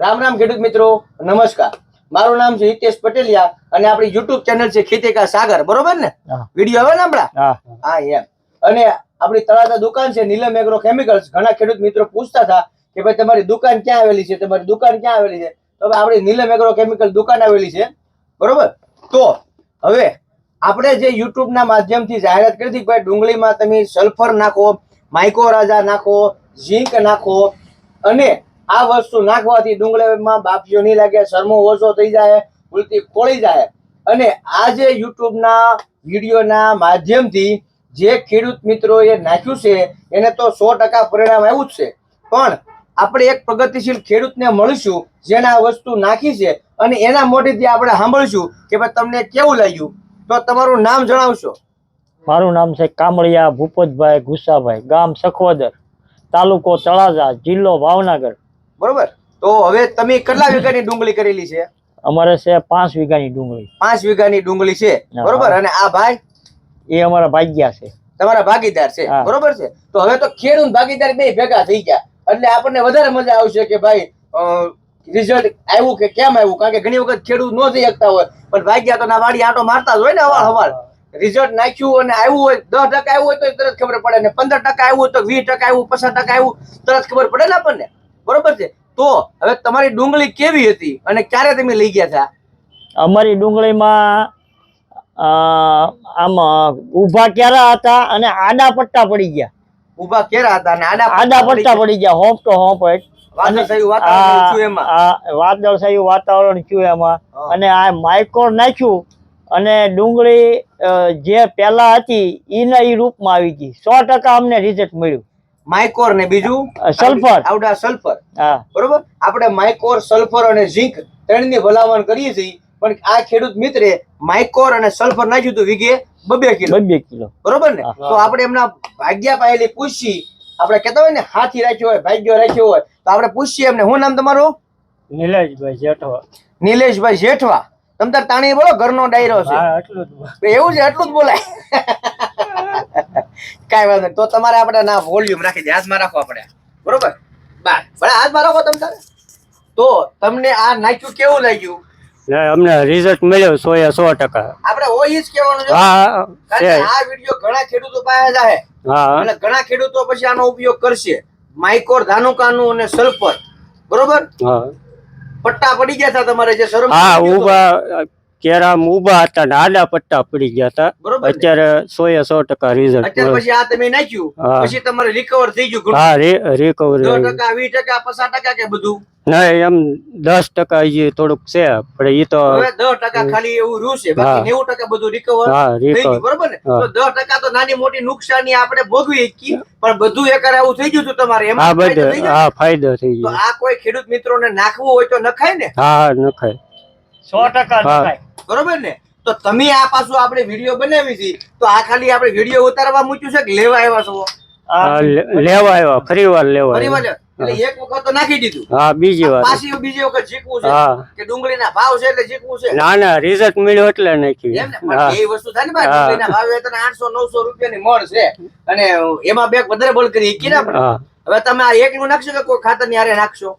રામ રામ ખેડૂત મિત્રો નમસ્કાર. મારું નામ છે હિતેશ પટેલિયા અને આપણી યુટ્યુબ ચેનલ છે ખેતીકા સાગર બરોબર ને? વીડિયો આવે ને આપણા? હા. એમ. અને આપણી તળાજા દુકાન છે નીલમ એગ્રો કેમિકલ્સ ઘણા ખેડૂત મિત્રો પૂછતા હતા કે ભાઈ તમારી દુકાન ક્યાં આવેલી છે? તમારી દુકાન ક્યાં આવેલી છે? તો આપણી નીલમ એગ્રો કેમિકલ દુકાન આવેલી છે બરોબર? તો હવે આપણે જે યુટ્યુબના ના માધ્યમથી જાહેરાત કરી હતી કે ભાઈ ડુંગળીમાં તમે સલ્ફર નાખો માઇકોરાજા નાખો ઝીંક નાખો અને આ વસ્તુ નાખવાથી ડુંગળીમાં બાપજીઓ નહીં લાગે, શરમો ઓછો થઈ જાય, ઉલટી ખોળી જાય. અને આ જે યુટ્યુબના વિડીયોના માધ્યમથી જે ખેડૂત મિત્રોએ નાખ્યું છે, એને તો સો ટકા પરિણામ આવ્યું જ છે. પણ આપણે એક પ્રગતિશીલ ખેડૂતને મળીશું જેને આ વસ્તુ નાખી છે, અને એના મોઢેથી આપણે સાંભળીશું કે ભાઈ તમને કેવું લાગ્યું? તો તમારું નામ જણાવશો. મારું નામ છે કામળિયા ભૂપતભાઈ ગુસાભાઈ, ગામ સખવદર, તાલુકો તળાજા, જિલ્લો ભાવનગર. બરોબર? તો હવે તમે કેટલા વીઘાની ડુંગળી કરેલી છે? અમારે છે પાંચ વીઘાની ડુંગળી. પાંચ વીઘાની ડુંગળી છે. બરોબર? અને આ ભાઈ? એ અમારા ભાગ્યા છે. તમારા ભાગીદાર છે. બરોબર છે? તો હવે તો ખેડૂત ભાગીદાર બે ભેગા થઈ ગયા. એટલે આપણને વધારે મજા આવશે કે ભાઈ રિઝલ્ટ આવ્યું કે કેમ આવ્યું? કારણ કે ઘણી વખત ખેડૂત ન થઈ શકતા હોય. પણ ભાગ્યા તો ના વાડી આટો મારતા જ હોય ને અવાર હવાર રિઝલ્ટ નાખ્યું અને આવ્યું હોય દસ ટકા આવ્યું હોય તો તરત ખબર પડે. ને પંદર ટકા આવ્યું હોય તો વીસ ટકા આવ્યું પચાસ ટકા આવ્યું તરત ખબર પડે ને આપણને. બરોબર છે? તો હવે તમારી ડુંગળી કેવી હતી અને ક્યારે તમે લઈ ગયા હતા? અમારી ડુંગળીમાં આમ ઊભા ક્યારા હતા અને આડા પટ્ટા પડી ગયા. ઊભા ક્યારા હતા અને આડા આડા પટ્ટા પડી ગયા હોંપ તો હોંપ જ. વાદળ થયું વાતાવરણ થયું એમાં. અને આ માઇકોર નાખ્યું અને ડુંગળી જે પહેલા હતી એના એ રૂપમાં આવી ગઈ. સો ટકા અમને રિઝલ્ટ મળ્યું. માઇકોર ને બીજું? સલ્ફર. આવડા સલ્ફર બરોબર? આપણે માઇકોર સલ્ફર અને ઝીંક ત્રણની ભલામણ કરીએ છીએ. પણ આ ખેડૂત મિત્રે માઇકોર અને સલ્ફર નાખ્યું હતું વીઘે બબે કિલો. બબે કિલો. બરોબર ને? તો આપણે એમના ભાગ્યા પાયેલી પૂછી આપણે કહેતા હોય ને હાથી રાખ્યો હોય ભાગ્યો રાખ્યો હોય તો આપણે પૂછીએ એમને શું નામ તમારું? નિલેશભાઈ જેઠવા. નિલેશભાઈ જેઠવા. તમતાર તાણી બોલો ઘરનો ડાયરો છે. એવું છે એટલું જ બોલાય. કાંઈ વાંધો નહીં. તો તમારે આપણે ના વોલ્યુમ રાખી દે. હાથમાં રાખો આપણે. બરોબર? બાર. ભલે હાથમાં રાખો તમે તારે. તો તમને આ નાખ્યું કેવું લાગ્યું? અમને રિઝલ્ટ મળ્યો સો એ સો ટકા. આપણે હોય જ કહેવાનું છે. હા આ વીડિયો ઘણા ખેડૂતો પાસે જાય હા. અને ઘણા ખેડૂતો પછી આનો ઉપયોગ કરશે. માઇકોર ધાનુકાનું અને સલ્ફર. બરોબર? હા. પટ્ટા પડી ગયા હતા તમારે જે શરમ હા કેરામ ઊભા હતા ને આડા પટ્ટા પડી ગયા હતા. બરોબર અત્યારે સો એ સો ટકા રિઝલ્ટ પછી આ તમે નાખ્યું. પછી તમારે રિકવર થઈ ગયું. હા ટકા વીસ ટકા પચાસ ટકા કે બધું? ના એમ દસ ટકા હજી થોડુંક છે પણ એ તો હવે દસ ટકા ખાલી એવું રહ્યું છે. બાકી નેવું ટકા બધું રિકવર હા રિકવર બરોબર ને? તો દસ ટકા તો નાની મોટી નુકસાની આપણે ભોગવી શકીએ પણ બધું એકર આવું થઈ ગયું તમારે? હા એમાં ફાયદો થઈ હા ફાયદો થઈ ગયો. આ કોઈ ખેડૂત મિત્રોને નાખવું હોય તો નખાય ને? હા હા નખાય. સો ટકા નખાય. બરોબર ને? તો તમે આ પાછું આપણે વીડિયો બનાવી છે તો આ ખાલી આપણે વીડિયો ઉતારવા મૂક્યું છે કે લેવા આવ્યા છો? લેવા આવ્યા ફરી વાર લેવા ફરી વાર એટલે એક વખત તો નાખી દીધું. હા બીજી વાર. પાછી બીજી વખત જીકવું છે કે ડુંગળીના ભાવ છે એટલે જીકવું છે? ના ના રિઝલ્ટ મળ્યો એટલે નાખ્યું એમ ને? એ વસ્તુ થાય ને ભાઈ. ડુંગળીના ભાવ તને આઠસો નવસો રૂપિયાની મણ છે. અને એમાં બે વધારે બોલ કરી ને હવે તમે આ એકનું નાખશો કે કોઈ ખાતરની આરે નાખશો?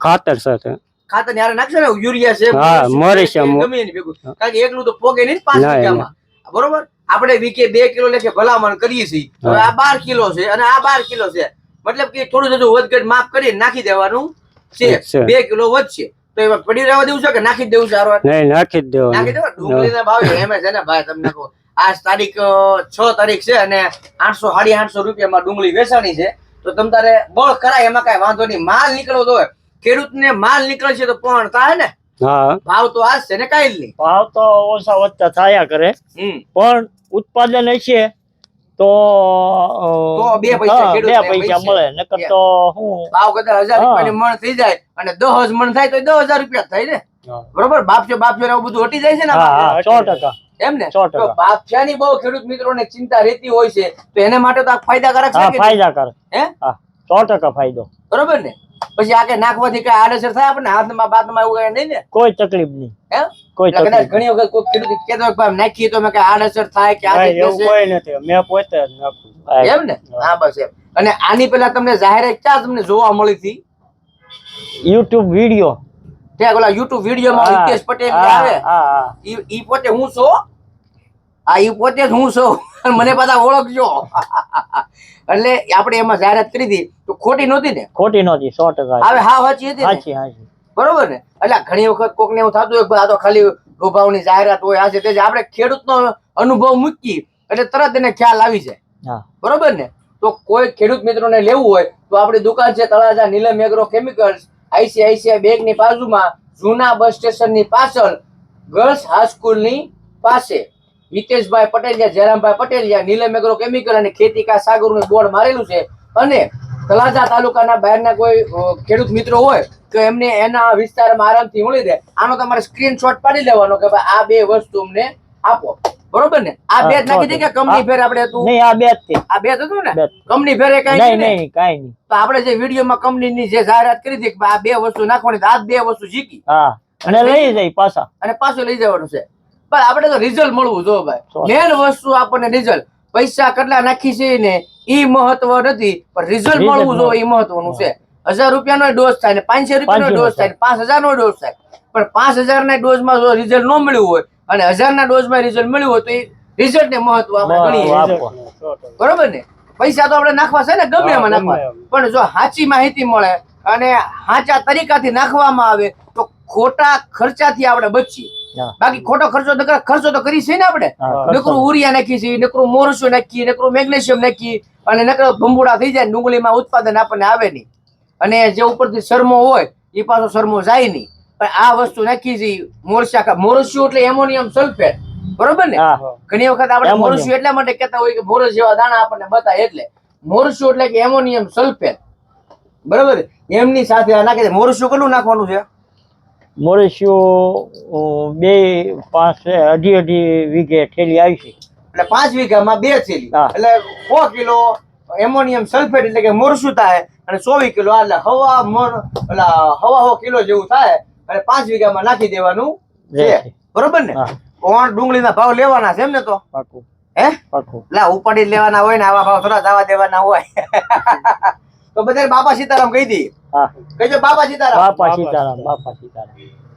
ખાતર સાથે. ખાતર હારે નાખશો ને યુરિયા છે હા, મોરેશિયમ. છે, ગમે એની ભેગું. કારણ કે એકલું તો પોગે નહીં પાંચ વીઘામાં બરોબર? આપણે વીકે બે કિલો લેખે ભલામણ કરીએ છીએ. હવે આ બાર કિલો છે અને આ બાર કિલો છે. મતલબ કે થોડું થોડું વધઘટ માફ કરી નાખી દેવાનું છે. બે કિલો વધશે. તો એમાં પડી રહેવા દેવું છે કે નાખી દેવું છે નહીં નાખી દેવું નાખી દેવા ડુંગળીના ભાવ એમ છે ને ભાઈ તમને કહો. આજ તારીખ છ તારીખ છે અને આઠસો સાડી આઠસો રૂપિયામાં ડુંગળી વેચાણી છે. તો તમ તારે બળ કરાય એમાં કાંઈ વાંધો નહીં. માલ નીકળવો તો હોય. ખેડૂતને માલ નીકળશે તો પણ થાય ને? હા. ભાવ તો છે ને કાંઈ નહીં. ભાવ તો ઓછા વધતા થયા કરે. પણ ઉત્પાદન હશે તો બે પૈસા બે પૈસા મળે. નકર તો હું ભાવ કદાચ હજાર. રૂપિયાની મણ થઈ જાય અને દસ મણ થાય તો દસ હજાર રૂપિયા થાય ને? બરોબર? બાપજો બાપજો એવું બધું હટી જાય છે ને સો ટકા. એમ ને? સો ટકા. ની બહુ ખેડૂત મિત્રોને ચિંતા રહેતી હોય છે તો એના માટે તો આ ફાયદાકારક હા છે કે હે? હા સો ટકા ફાયદો. બરોબર ને? પછી આ કે નાખવાથી કઈ આડઅસર થાય? આપણને હાથમાં બાથમાં એવું કઈ નહીં ને? કોઈ તકલીફ નહીં. હે? કોઈ કદાચ ઘણી વખત કોઈ ખેડૂત કેતો ભાઈ નાખીએ તો કઈ આડઅસર થાય કે આ એવું કોઈ નથી. મેં પોતે જ નાખું. એમ ને? હા. બસ એમ. અને આની પેલા તમને જાહેરાત ક્યાં તમને જોવા મળી હતી? યુટ્યુબ વીડિયો ત્યાં ઓલા યુટ્યુબ વિડીયોમાં હિતેશ પટેલ આવે. હા હા. ઈ ઈ પોતે હું છો? આ ઈ પોતે જ હું છું. મને બધા ઓળખજો. એટલે આપણે એમાં જાહેરાત કરી હતી તો ખોટી નહોતી ને? ખોટી નહોતી સો ટકા. હવે હા સાચી હતી સાચી સાચી. બરોબર ને? એટલે ઘણી વખત કોકને એવું થતું હોય આ તો ખાલી લોભાવની જાહેરાત હોય આ છે તે આપણે ખેડૂતનો અનુભવ મૂકી એટલે તરત એને ખ્યાલ આવી જાય. બરોબર ને? તો કોઈ ખેડૂત મિત્રોને લેવું હોય તો આપણી દુકાન છે Talaja Neelam agro chemicals ICICI બેંકની બાજુમાં જૂના બસ સ્ટેશનની પાછળ ગર્લ્સ હાઈસ્કૂલની પાસે. હિતેશભાઈ પટેલિયા જયરામભાઈ પટેલિયા નીલમ એગ્રો કેમિકલ અને ખેતી કા સાગરનું બોર્ડ મારેલું છે. અને તળાજા તાલુકાના બહારના કોઈ ખેડૂત મિત્રો હોય તો એમને એના વિસ્તારમાં આરામથી મળી રહે. આનો તમારે સ્ક્રીનશોટ પાડી લેવાનો કે ભાઈ આ બે વસ્તુ અમને આપો. બરોબર ને? આ બે જ નાખી દે કે કંપની ફેર આપણે હતું નહીં આ બે જ તે આ બે જ હતું ને? કંપની ફેરે કઈ નહીં નહીં ને? નહીં તો આપણે જે વિડીયોમાં કંપનીની જે જાહેરાત કરી હતી કે આ બે વસ્તુ નાખવાની આ બે વસ્તુ શીખી. હા. અને લઈ જાય પાછા. અને પાછું લઈ જવાનું છે. પણ આપણે તો રિઝલ્ટ મળવું જો ભાઈ. મેન વસ્તુ આપણને રિઝલ્ટ પૈસા કેટલા નાખી છે ને એ મહત્વ નથી પણ રિઝલ્ટ મળવું જો. એ મહત્વનું છે. હજાર રૂપિયાનો ડોઝ થાય ને પાંચસો રૂપિયાનો 500 ડોઝ થાય ને પાંચ હજારનો ડોઝ થાય. પણ પાંચ હજારના ડોઝમાં જો રિઝલ્ટ ન મળ્યું હોય અને હજારના ડોઝમાં રિઝલ્ટ મળ્યું હોય તો એ રિઝલ્ટ ને મહત્વ આપણે ગણીએ. બરોબર ને? પૈસા તો આપણે નાખવા છે ને ગમે એમાં નાખવા. પણ જો સાચી માહિતી મળે અને સાચા તરીકાથી નાખવામાં આવે તો ખોટા ખર્ચાથી આપણે બચીએ. બાકી ખોટો ખર્ચો ખર્ચો તો કરી છે ને આપણે. નકરું ઉરિયા નાખી છે નકરું મોરસું નાખીએ નકરું મેગ્નેશિયમ નાખીએ અને નકરો ભંબુડા થઈ જાય ડુંગળીમાં ઉત્પાદન આપણને આવે નહીં. અને જે ઉપરથી શરમો હોય એ પાછો શરમો જાય નહીં. પણ આ વસ્તુ નાખી છે મોરસા મોરસ્યું એટલે એમોનિયમ સલ્ફેટ. બરોબર ને? ઘણી વખત આપણે. મોરસ્યું એટલા માટે કહેતા હોય કે મોરસ જેવા દાણા આપણને બતાય એટલે. મોરસ્યું એટલે કે એમોનિયમ સલ્ફેટ. બરોબર? એમની સાથે નાખે મોરસ્યું કેટલું નાખવાનું છે? મોરેશિયો બે પાંચ અઢી અઢી વીઘે થેલી આવી છે. એટલે પાંચ વીઘામાં બે થેલી. એટલે સો કિલો એમોનિયમ સલ્ફેટ એટલે કે મોરસું થાય અને ચોવીસ કિલો એટલે હવા મણ એટલે હવા હો કિલો જેવું થાય અને પાંચ વીઘામાં નાખી દેવાનું છે. બરોબર ને. કોણ ડુંગળીના ભાવ લેવાના છે એમ ને તો? પાકું. હે? પાકું. લા ઉપાડી લેવાના હોય ને આવા ભાવ થોડા જવા દેવાના હોય. તો બધા બાપા સીતારામ કહી દી. કહેજો બાપા સીતારામ. બાપા સીતારામ બાપા સીતારામ.